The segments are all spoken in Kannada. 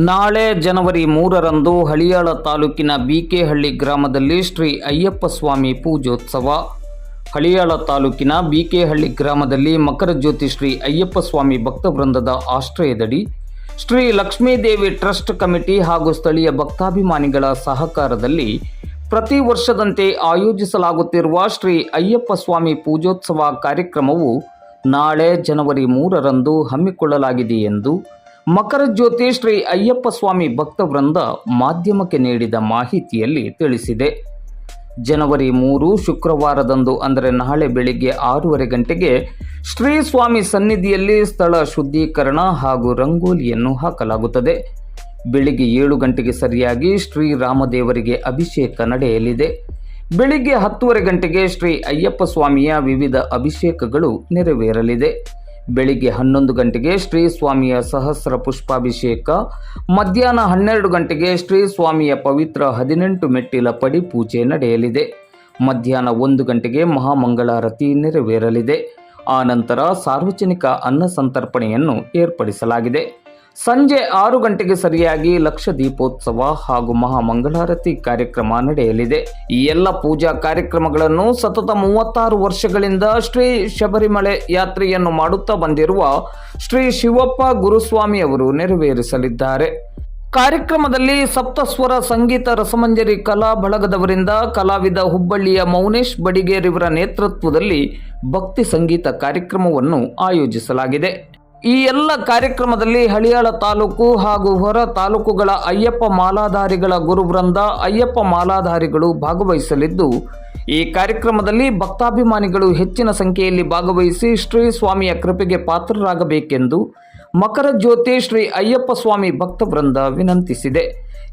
ನಾಳೆ ಜನವರಿ ಮೂರರಂದು ಹಳಿಯಾಳ ತಾಲೂಕಿನ ಬಿಕೆಹಳ್ಳಿ ಗ್ರಾಮದಲ್ಲಿ ಶ್ರೀ ಅಯ್ಯಪ್ಪ ಸ್ವಾಮಿ ಪೂಜೋತ್ಸವ. ಹಳಿಯಾಳ ತಾಲೂಕಿನ ಬಿಕೆಹಳ್ಳಿ ಗ್ರಾಮದಲ್ಲಿ ಮಕರ ಜ್ಯೋತಿ ಶ್ರೀ ಅಯ್ಯಪ್ಪ ಸ್ವಾಮಿ ಭಕ್ತವೃಂದದ ಆಶ್ರಯದಡಿ ಶ್ರೀ ಲಕ್ಷ್ಮೀದೇವಿ ಟ್ರಸ್ಟ್ ಕಮಿಟಿ ಹಾಗೂ ಸ್ಥಳೀಯ ಭಕ್ತಾಭಿಮಾನಿಗಳ ಸಹಕಾರದಲ್ಲಿ ಪ್ರತಿ ವರ್ಷದಂತೆ ಆಯೋಜಿಸಲಾಗುತ್ತಿರುವ ಶ್ರೀ ಅಯ್ಯಪ್ಪ ಸ್ವಾಮಿ ಪೂಜೋತ್ಸವ ಕಾರ್ಯಕ್ರಮವು ನಾಳೆ ಜನವರಿ ಮೂರರಂದು ಹಮ್ಮಿಕೊಳ್ಳಲಾಗಿದೆ ಎಂದು ಮಕರ ಜ್ಯೋತಿ ಶ್ರೀ ಅಯ್ಯಪ್ಪ ಸ್ವಾಮಿ ಭಕ್ತವೃಂದ ಮಾಧ್ಯಮಕ್ಕೆ ನೀಡಿದ ಮಾಹಿತಿಯಲ್ಲಿ ತಿಳಿಸಿದೆ. ಜನವರಿ ಮೂರು ಶುಕ್ರವಾರದಂದು ಅಂದರೆ ನಾಳೆ ಬೆಳಿಗ್ಗೆ ಆರೂವರೆ ಗಂಟೆಗೆ ಶ್ರೀ ಸ್ವಾಮಿ ಸನ್ನಿಧಿಯಲ್ಲಿ ಸ್ಥಳ ಶುದ್ಧೀಕರಣ ಹಾಗೂ ರಂಗೋಲಿಯನ್ನು ಹಾಕಲಾಗುತ್ತದೆ. ಬೆಳಿಗ್ಗೆ ಏಳು ಗಂಟೆಗೆ ಸರಿಯಾಗಿ ಶ್ರೀರಾಮದೇವರಿಗೆ ಅಭಿಷೇಕ ನಡೆಯಲಿದೆ. ಬೆಳಿಗ್ಗೆ ಹತ್ತುವರೆ ಗಂಟೆಗೆ ಶ್ರೀ ಅಯ್ಯಪ್ಪ ಸ್ವಾಮಿಯ ವಿವಿಧ ಅಭಿಷೇಕಗಳು ನೆರವೇರಲಿದೆ. ಬೆಳಿಗ್ಗೆ ಹನ್ನೊಂದು ಗಂಟೆಗೆ ಶ್ರೀ ಸ್ವಾಮಿಯ ಸಹಸ್ರ ಪುಷ್ಪಾಭಿಷೇಕ, ಮಧ್ಯಾಹ್ನ ಹನ್ನೆರಡು ಗಂಟೆಗೆ ಶ್ರೀ ಸ್ವಾಮಿಯ ಪವಿತ್ರ ಹದಿನೆಂಟು ಮೆಟ್ಟಿಲ ಪಡಿ ಪೂಜೆ ನಡೆಯಲಿದೆ. ಮಧ್ಯಾಹ್ನ ಒಂದು ಗಂಟೆಗೆ ಮಹಾಮಂಗಳಾರತಿ ನೆರವೇರಲಿದೆ. ಆನಂತರ ನಂತರ ಸಾರ್ವಜನಿಕ ಅನ್ನ ಸಂತರ್ಪಣೆಯನ್ನು ಏರ್ಪಡಿಸಲಾಗಿದೆ. ಸಂಜೆ ಆರು ಗಂಟೆಗೆ ಸರಿಯಾಗಿ ಲಕ್ಷ ದೀಪೋತ್ಸವ ಹಾಗೂ ಮಹಾಮಂಗಳಾರತಿ ಕಾರ್ಯಕ್ರಮ ನಡೆಯಲಿದೆ. ಈ ಎಲ್ಲ ಪೂಜಾ ಕಾರ್ಯಕ್ರಮಗಳನ್ನು ಸತತ ಮೂವತ್ತಾರು ವರ್ಷಗಳಿಂದ ಶ್ರೀ ಶಬರಿಮಲೆ ಯಾತ್ರೆಯನ್ನು ಮಾಡುತ್ತಾ ಬಂದಿರುವ ಶ್ರೀ ಶಿವಪ್ಪ ಗುರುಸ್ವಾಮಿ ಅವರು ನೆರವೇರಿಸಲಿದ್ದಾರೆ. ಕಾರ್ಯಕ್ರಮದಲ್ಲಿ ಸಪ್ತಸ್ವರ ಸಂಗೀತ ರಸಮಂಜರಿ ಕಲಾ ಬಳಗದವರಿಂದ ಕಲಾವಿದ ಹುಬ್ಬಳ್ಳಿಯ ಮೌನೇಶ್ ಬಡಿಗೇರಿವರ ನೇತೃತ್ವದಲ್ಲಿ ಭಕ್ತಿ ಸಂಗೀತ ಕಾರ್ಯಕ್ರಮವನ್ನು ಆಯೋಜಿಸಲಾಗಿದೆ. ಈ ಎಲ್ಲ ಕಾರ್ಯಕ್ರಮದಲ್ಲಿ ಹಳಿಯಾಳ ತಾಲೂಕು ಹಾಗೂ ಹೊರ ತಾಲೂಕುಗಳ ಅಯ್ಯಪ್ಪ ಮಾಲಾಧಾರಿಗಳ ಗುರುವೃಂದ ಅಯ್ಯಪ್ಪ ಮಾಲಾಧಾರಿಗಳು ಭಾಗವಹಿಸಲಿದ್ದು, ಈ ಕಾರ್ಯಕ್ರಮದಲ್ಲಿ ಭಕ್ತಾಭಿಮಾನಿಗಳು ಹೆಚ್ಚಿನ ಸಂಖ್ಯೆಯಲ್ಲಿ ಭಾಗವಹಿಸಿ ಶ್ರೀ ಸ್ವಾಮಿಯ ಕೃಪೆಗೆ ಪಾತ್ರರಾಗಬೇಕೆಂದು ಮಕರ ಜ್ಯೋತಿ ಶ್ರೀ ಅಯ್ಯಪ್ಪ ಸ್ವಾಮಿ ಭಕ್ತವೃಂದ ವಿನಂತಿಸಿದೆ.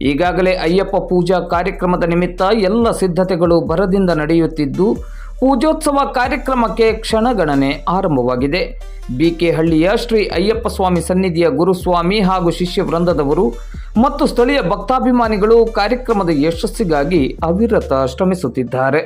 ಈಗಾಗಲೇ ಅಯ್ಯಪ್ಪ ಪೂಜಾ ಕಾರ್ಯಕ್ರಮದ ನಿಮಿತ್ತ ಎಲ್ಲ ಸಿದ್ಧತೆಗಳು ಭರದಿಂದ ನಡೆಯುತ್ತಿದ್ದು ಪೂಜೋತ್ಸವ ಕಾರ್ಯಕ್ರಮಕ್ಕೆ ಕ್ಷಣಗಣನೆ ಆರಂಭವಾಗಿದೆ. ಬಿಕೆ ಹಳ್ಳಿಯ ಶ್ರೀ ಅಯ್ಯಪ್ಪ ಸ್ವಾಮಿ ಸನ್ನಿಧಿಯ ಗುರುಸ್ವಾಮಿ ಹಾಗೂ ಶಿಷ್ಯ ವೃಂದದವರು ಮತ್ತು ಸ್ಥಳೀಯ ಭಕ್ತಾಭಿಮಾನಿಗಳು ಕಾರ್ಯಕ್ರಮದ ಯಶಸ್ಸಿಗಾಗಿ ಅವಿರತ ಶ್ರಮಿಸುತ್ತಿದ್ದಾರೆ.